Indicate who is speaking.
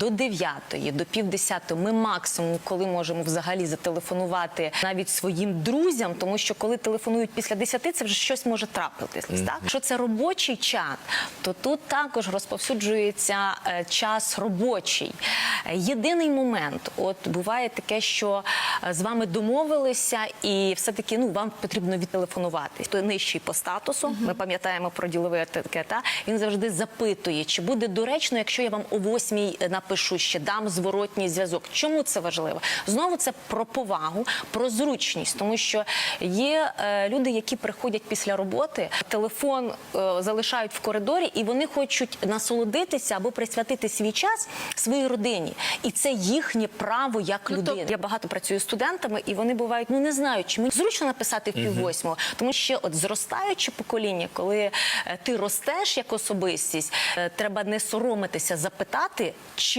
Speaker 1: До 9, до півдесятої ми максимум, коли можемо взагалі зателефонувати навіть своїм друзям, тому що коли телефонують після 10, це вже щось може трапитись. Так, якщо це робочий чат, то тут також розповсюджується е, час робочий. Е, Єдиний момент, от буває таке, що е, з вами домовилися, і все-таки ну вам потрібно відтелефонувати. Хто нижчий по статусу, ми пам'ятаємо про діловий етикет, та, він завжди запитує, чи буде доречно, якщо я вам о восьмій напишу ще дам зворотній зв'язок. Чому це важливо? Знову це про повагу, про зручність, тому що є е, люди, які приходять після роботи, телефон е, залишають в коридорі, і вони хочуть насолодитися або присвятити свій час своїй родині, і це їхнє право як
Speaker 2: Ну,
Speaker 1: людини. Я багато працюю з студентами, і вони бувають, ну не знають, чи мені зручно написати в пів восьмого, тому що от зростаюче покоління, коли е, ти ростеш як особистість, е, треба не соромитися запитати, чи